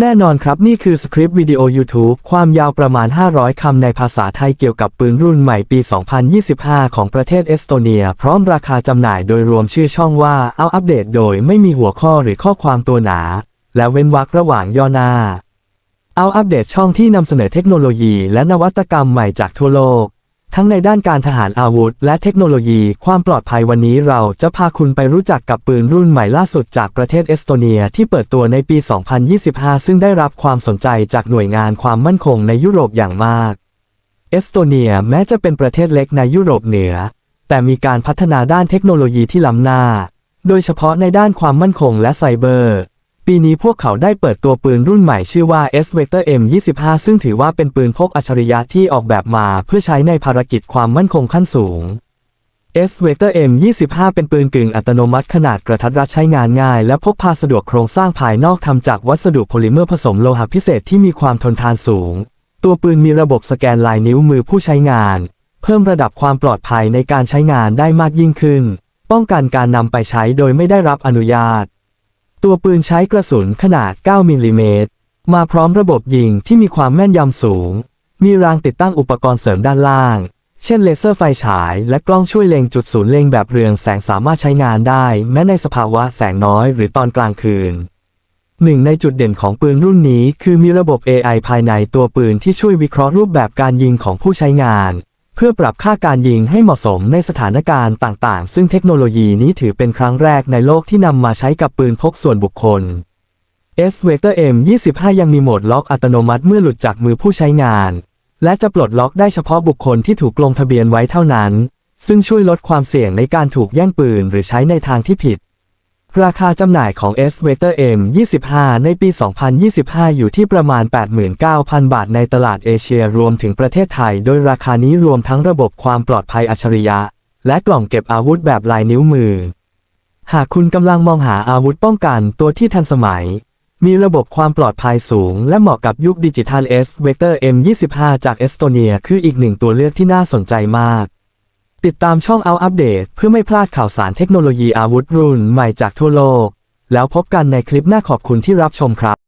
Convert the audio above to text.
แน่นอนครับนี่คือสคริปต์วิดีโอ YouTube ความยาวประมาณ 500 คำในภาษาไทยเกี่ยวกับปืนรุ่นใหม่ปี 2025 ของประเทศเอสโตเนีย พร้อมราคาจำหน่ายโดยรวมชื่อช่องว่าเอาอัปเดตโดยไม่มีหัวข้อหรือข้อความตัวหนา และเว้นวรรคระหว่างย่อหน้า เอาอัปเดตช่องที่นำเสนอเทคโนโลยีและนวัตกรรมใหม่จากทั่วโลก ทั้งในด้านการทหารอาวุธ และเทคโนโลยีความปลอดภัยวันนี้เราจะพาคุณไปรู้จักกับปืนรุ่นใหม่ล่าสุดจากประเทศเอสโตเนียที่เปิดตัวในปี 2025 ซึ่งได้รับความสนใจจากหน่วยงานความมั่นคงในยุโรปอย่างมาก เอสโตเนียแม้จะเป็นประเทศเล็กในยุโรปเหนือ แต่มีการพัฒนาด้านเทคโนโลยีที่ล้ำหน้า โดยเฉพาะในด้านความมั่นคงและไซเบอร์ ปีนี้พวกเขาได้เปิดตัวปืนรุ่นใหม่ชื่อว่า S Vector M25 ซึ่งถือว่าเป็นปืนพกอัจฉริยะที่ออกแบบมาเพื่อใช้ในภารกิจความมั่นคงขั้นสูง S Vector M25 เป็นปืนกึ่งอัตโนมัติขนาดกระทัดรัดใช้งานง่าย และพกพาสะดวกโครงสร้างภายนอกทำจากวัสดุโพลิเมอร์ผสมโลหะพิเศษที่มีความทนทานสูง ตัวปืนมีระบบสแกนลายนิ้วมือผู้ใช้งาน เพิ่มระดับความปลอดภัยในการใช้งานได้มากยิ่งขึ้น ป้องกันการนำไปใช้โดยไม่ได้รับอนุญาต ตัวปืนใช้กระสุนขนาด 9 มิลลิเมตร มาพร้อมระบบยิงที่มีความแม่นยำสูง มีรางติดตั้งอุปกรณ์เสริมด้านล่าง เช่นเลเซอร์ไฟฉายและกล้องช่วยเล็งจุดศูนย์เล็งแบบเรืองแสงสามารถใช้งานได้ แม้ในสภาวะแสงน้อยหรือตอนกลางคืนหนึ่งในจุดเด่นของปืนรุ่นนี้คือมีระบบ AI ภายในตัวปืนที่ช่วยวิเคราะห์รูปแบบการยิงของผู้ใช้งาน เพื่อปรับค่าการยิงให้เหมาะสมในสถานการณ์ต่างๆ ซึ่งเทคโนโลยีนี้ถือเป็นครั้งแรกในโลกที่นำมาใช้กับปืนพกส่วนบุคคล S Vector M25 ยังมีโหมดล็อกอัตโนมัติเมื่อหลุดจากมือผู้ใช้งาน และจะปลดล็อกได้เฉพาะบุคคลที่ถูกลงทะเบียนไว้เท่านั้น ซึ่งช่วยลดความเสี่ยงในการถูกแย่งปืนหรือใช้ในทางที่ผิด ราคาจำหน่ายของ S Vector M25 ในปี 2025 อยู่ที่ประมาณ 89,000 บาทในตลาดเอเชียรวมถึงประเทศไทย โดยราคานี้รวมทั้งระบบความปลอดภัยอัจฉริยะ และกล่องเก็บอาวุธแบบลายนิ้วมือ หากคุณกำลังมองหาอาวุธป้องกันตัวที่ทันสมัย มีระบบความปลอดภัยสูง และเหมาะกับยุคดิจิทัล S Vector M25 จากเอสโตเนีย คืออีกหนึ่งตัวเลือกที่น่าสนใจมาก ติดตามช่องเอาอัปเดตเพื่อไม่พลาดข่าวสารเทคโนโลยีอาวุธรุ่นใหม่จากทั่วโลก แล้วพบกันในคลิปหน้าขอบคุณที่รับชมครับ